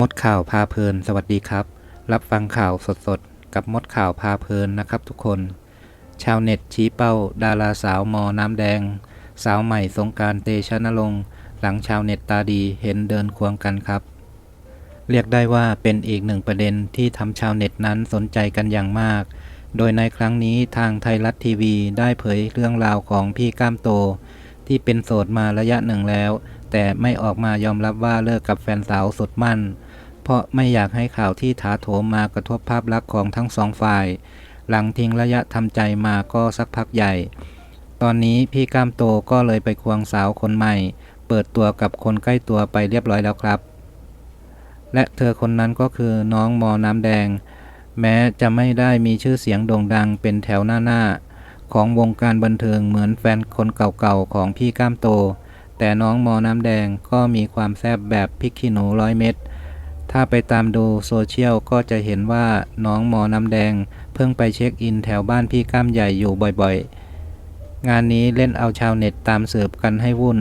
มดข่าวพาเพลิน สวัสดีครับ รับฟังข่าวสดๆ กับมดข่าวพาเพลินนะครับทุกคน ชาวเน็ตชี้เป้า ดาราสาวมอน้ำแดง สาวใหม่สงการเตชะนรงค์หลังชาวเน็ตตาดีเห็นเดินควงกันครับ เรียกได้ว่าเป็นอีกหนึ่งประเด็นที่ทำชาวเน็ตนั้นสนใจกันอย่างมาก โดยในครั้งนี้ทางไทยรัฐทีวีได้เผยเรื่องราวของพี่ก้ามโต ที่เป็นโสดมาระยะหนึ่งแล้ว แต่ไม่ออกมายอมรับว่าเลิกกับแฟนสาวสุดมั่น เพราะไม่อยากให้ข่าวที่ถาโถมมากระทบภาพลักษณ์ของทั้งสองฝ่าย หลังทิ้งระยะทำใจมาก็สักพักใหญ่ ตอนนี้พี่ก้ามโตก็เลยไปควงสาวคนใหม่ เปิดตัวกับคนใกล้ตัวไปเรียบร้อยแล้วครับ และเธอคนนั้นก็คือน้องมอน้ำแดง แม้จะไม่ได้มีชื่อเสียงโด่งดังเป็นแถวหน้าๆของวงการบันเทิงเหมือนแฟนคนเก่าๆของพี่ก้ามโต แต่น้องมอน้ำแดงก็มีความแซบแบบพริกขี้หนูร้อยเม็ด ถ้าไปตามดูโซเชียลก็จะเห็นว่าน้องมอน้ำแดง เพิ่งไปเช็คอินแถวบ้านพี่ก้ามใหญ่อยู่บ่อยๆ งานนี้เล่นเอาชาวเน็ตตามเสืบกันให้วุ่น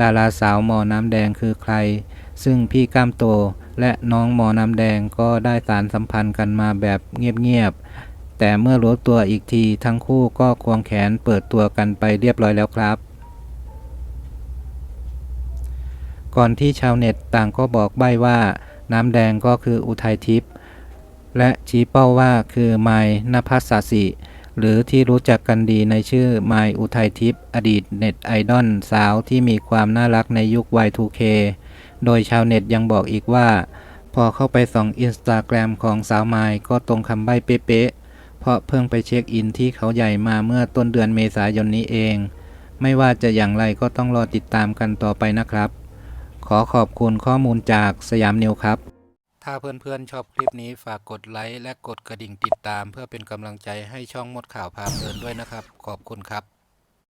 ดาราสาวมอน้ำแดงคือใคร ซึ่งพี่ก้ามโตและน้องมอน้ำแดงก็ได้สารสัมพันธ์กันมาแบบเงียบๆ แต่เมื่อรู้ตัวอีกทีทั้งคู่ก็ควงแขนเปิดตัวกันไปเรียบร้อยแล้วครับก่อนที่ชาวเน็ตต่างก็บอกใบ้ว่า น้ำแดงก็คืออุทัยทิพย์และชี้เป้าว่าคือไมายนภัสสสิ หรือที่รู้จักกันดีในชื่อไมายอุทัยทิพย์อดีตเน็ตไอดอลสาวที่มีความน่ารักในยุค Y2K โดยชาวเน็ตยังบอกอีกว่า พอเข้าไปส่องอินสตาแกรมของสาวไมายก็ตรงคำใบ้เป๊ะๆ เพราะเพิ่งไปเช็คอินที่เขาใหญ่มาเมื่อต้นเดือนเมษายนนี้เอง ไม่ว่าจะอย่างไรก็ต้องรอติดตามกันต่อไปนะครับ ขอขอบคุณข้อมูลจากสยามนิวครับ ถ้าเพื่อนๆชอบคลิปนี้ฝากกดไลค์และกดกระดิ่งติดตาม เพื่อเป็นกำลังใจให้ช่องมดข่าวพาเพลินด้วยนะครับ ขอบคุณครับ